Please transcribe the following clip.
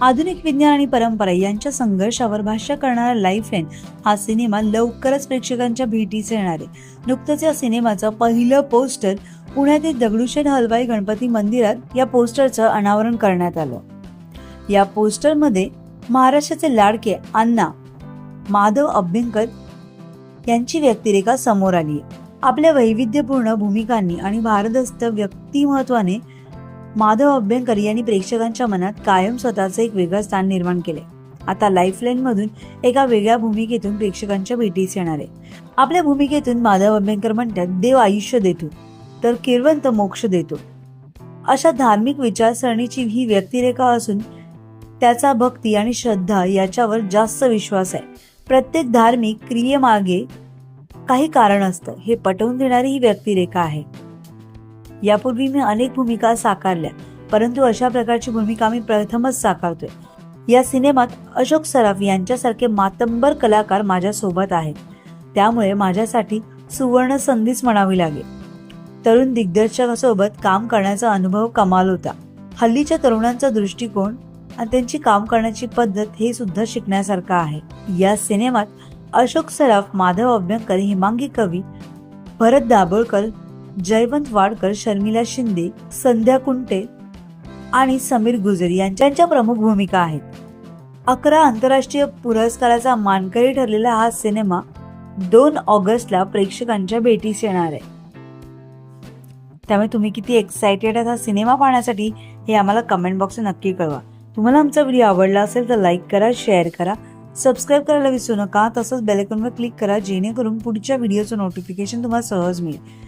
आधुनिक विज्ञान आणि परंपरा यांच्या संघर्षावर भाष्य करणारा लाईफ लाईन हा सिनेमा लवकरच प्रेक्षकांच्या भेटीस येणार आहे. नुकतंच या सिनेमाचं पहिलं पोस्टर पुण्यातील दगडूशेठ हलवाई गणपती मंदिरात या पोस्टरचं अनावरण करण्यात आलं. या पोस्टरमध्ये महाराष्ट्राचे लाडके अण्णा माधव अभ्यंकर यांची व्यक्तिरेखा समोर आली आहे. आपल्या वैविध्यपूर्ण भूमिकांनी आणि भारदस्त व्यक्तिमत्वाने माधव अभ्यंकर यांनी प्रेक्षकांच्या मनात कायम स्वतःचं एक वेगळं स्थान निर्माण केले आता लाईफलाईन मधून एका वेगळ्या भूमिकेतून प्रेक्षकांच्या भेटीस येणार आहे. आपल्या भूमिकेतून माधव अभ्यंकर म्हणतात देव आयुष्य देतो तर किरवंत मोक्ष देतो. अशा धार्मिक विचारसरणीची ही व्यक्तिरेखा असून त्याचा भक्ती आणि श्रद्धा याच्यावर जास्त विश्वास आहे. प्रत्येक धार्मिक क्रियेमागे काही कारण असतं हे पटवून देणारी ही व्यक्तिरेखा आहे. यापूर्वी मी अनेक भूमिका साकारल्या परंतु अशा प्रकारची भूमिका मी प्रथमच साकारतोय. या सिनेमात अशोक सराफ यांच्यासारखे मातंबर कलाकार माझ्यासोबत आहेत. त्यामुळे माझ्यासाठी सुवर्ण संधीच म्हणावी लागेल. तरुण दिग्दर्शकासोबत काम करण्याचा अनुभव कमाल होता. हल्लीच्या तरुणांचा दृष्टिकोन आणि त्यांची काम करण्याची पद्धत हे सुद्धा शिकण्यासारखं आहे. या सिनेमात अशोक सराफ माधव अभ्यंकर हिमांगी कवी भरत दाभोळकर जयवंत वाडकर शर्मिला शिंदे संध्या कुंटे आणि समीर गुजर यांच्या प्रमुख भूमिका आहेत. अकरा आंतरराष्ट्रीय पुरस्काराचा मानकरी ठरलेला हा सिनेमा दोन ऑगस्टला प्रेक्षकांच्या भेटीस येणार आहे. त्यामुळे तुम्ही किती एक्सायटेड आहात हा सिनेमा पाहण्यासाठी हे आम्हाला कमेंट बॉक्स नक्की कळवा. तुम्हाला आमचा व्हिडिओ आवडला असेल तर लाईक करा शेअर करा सबस्क्राईब करायला विसरू नका. तसंच बेलेकॉनवर क्लिक करा जेणेकरून पुढच्या व्हिडिओचं नोटिफिकेशन तुम्हाला सहज मिळेल.